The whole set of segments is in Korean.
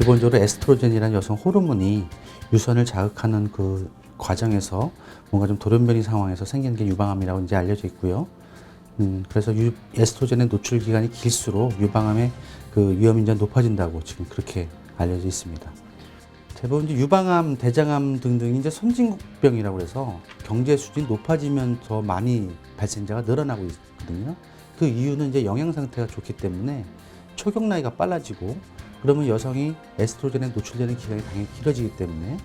기본적으로 에스트로겐이라는 여성 호르몬이 유선을 자극하는 그 과정에서 뭔가 좀 돌연변이 상황에서 생기는 게 유방암이라고 이제 알려져 있고요. 음, 그래서 유, 에스트로겐의 노출 기간이 길수록 유방암의 그 위험이 이제 높아진다고 지금 그렇게 알려져 있습니다. 대부분 이제 유방암, 대장암 등등이 이제 선진국병이라고 해서 경제 수준이 높아지면 더 많이 발생자가 늘어나고 있거든요. 그 이유는 이제 영양 상태가 좋기 때문에 초경 나이가 빨라지고 그러면 여성이 에스트로겐에 노출되는 기간이 당연히 길어지기 때문에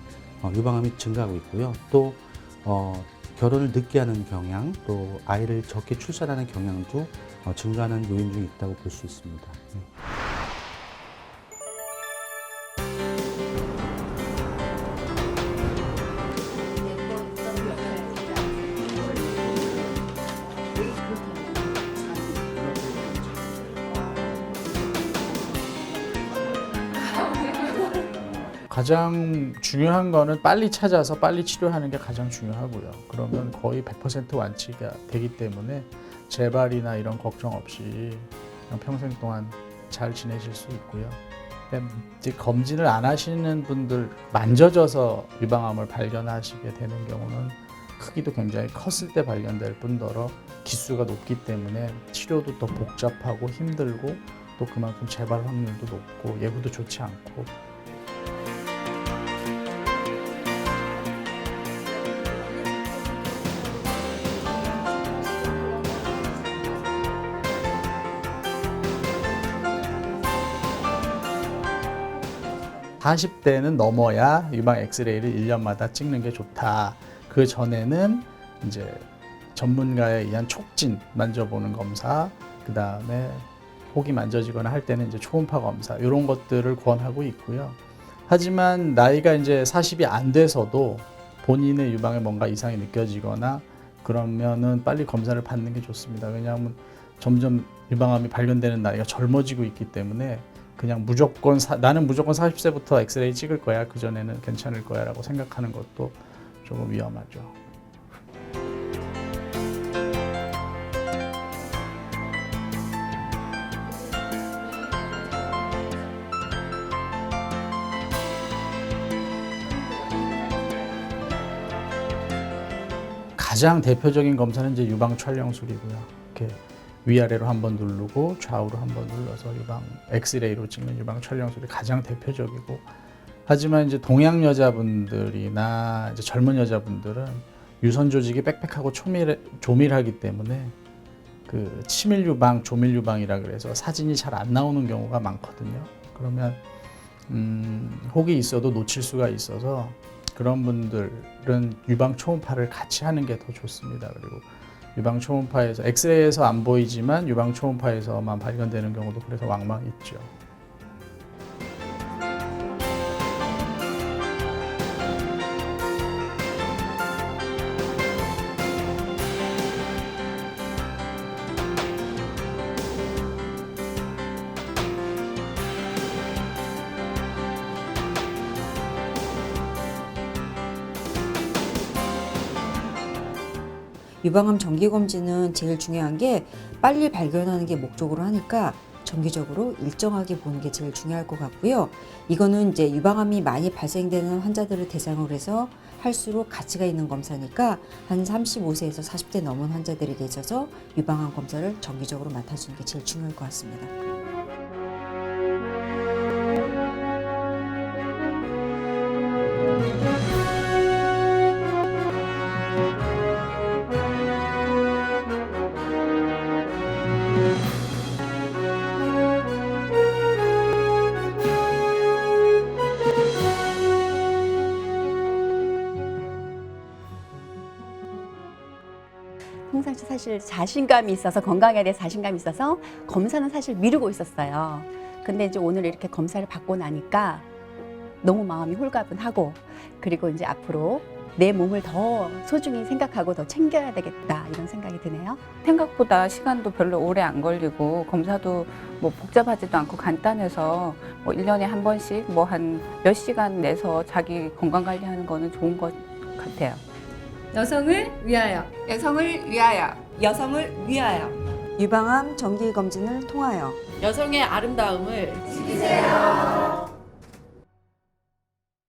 어, 유방암이 증가하고 있고요. 또 어, 결혼을 늦게 하는 경향, 또 아이를 적게 출산하는 경향도 어, 증가하는 요인 중에 있다고 볼 수 있습니다. 가장 중요한 거는 빨리 찾아서 빨리 치료하는 게 가장 중요하고요. 그러면 거의 100% 완치가 되기 때문에 재발이나 이런 걱정 없이 평생 동안 잘 지내실 수 있고요. 근데 이제 검진을 안 하시는 분들 만져져서 유방암을 발견하시게 되는 경우는 크기도 굉장히 컸을 때 발견될 뿐더러 기수가 높기 때문에 치료도 더 복잡하고 힘들고 또 그만큼 재발 확률도 높고 예후도 좋지 않고 40대는 넘어야 유방 엑스레이를 1년마다 찍는 게 좋다. 그 전에는 이제 전문가에 의한 촉진 만져보는 검사, 그 다음에 혹이 만져지거나 할 때는 이제 초음파 검사 이런 것들을 권하고 있고요. 하지만 나이가 이제 40이 안 돼서도 본인의 유방에 뭔가 이상이 느껴지거나 그러면은 빨리 검사를 받는 게 좋습니다. 왜냐하면 점점 유방암이 발견되는 나이가 젊어지고 있기 때문에 그냥 무조건 사- 나는 무조건 40세부터 엑스레이 찍을 거야. 그 전에는 괜찮을 거야라고 생각하는 것도 조금 위험하죠. 가장 대표적인 검사는 이제 유방 촬영술이고요. 이렇게 위아래로 한 번 누르고 좌우로 한 번 눌러서 유방 엑스레이로 찍는 유방 촬영술이 가장 대표적이고 하지만 이제 동양 여자분들이나 이제 젊은 여자분들은 유선 조직이 빽빽하고 초밀 조밀하기 때문에 그 치밀 유방, 조밀 유방이라 그래서 사진이 잘 안 나오는 경우가 많거든요. 그러면 음, 혹이 있어도 놓칠 수가 있어서 그런 분들은 유방 초음파를 같이 하는 게 더 좋습니다. 그리고 유방 초음파에서 엑스레이에서 안 보이지만 유방 초음파에서만 발견되는 경우도 그래서 왕왕 있죠. 유방암 정기 검진은 제일 중요한 게 빨리 발견하는 게 목적으로 하니까 정기적으로 일정하게 보는 게 제일 중요할 것 같고요. 이거는 이제 유방암이 많이 발생되는 환자들을 대상으로 해서 할수록 가치가 있는 검사니까 한 35세에서 40대 넘은 환자들에게 있어서 유방암 검사를 정기적으로 맡아주는 게 제일 중요할 것 같습니다. 사실 자신감이 있어서 건강에 대해 자신감이 있어서 검사는 사실 미루고 있었어요. 근데 이제 오늘 이렇게 검사를 받고 나니까 너무 마음이 홀가분하고 그리고 이제 앞으로 내 몸을 더 소중히 생각하고 더 챙겨야 되겠다 이런 생각이 드네요. 생각보다 시간도 별로 오래 안 걸리고 검사도 뭐 복잡하지도 않고 간단해서 뭐 1년에 한 번씩 뭐 한 몇 시간 내서 자기 건강 관리하는 거는 좋은 것 같아요. 여성을 위하여. 여성을 위하여. 여성을 위하여. 유방암 정기 검진을 통하여. 여성의 아름다움을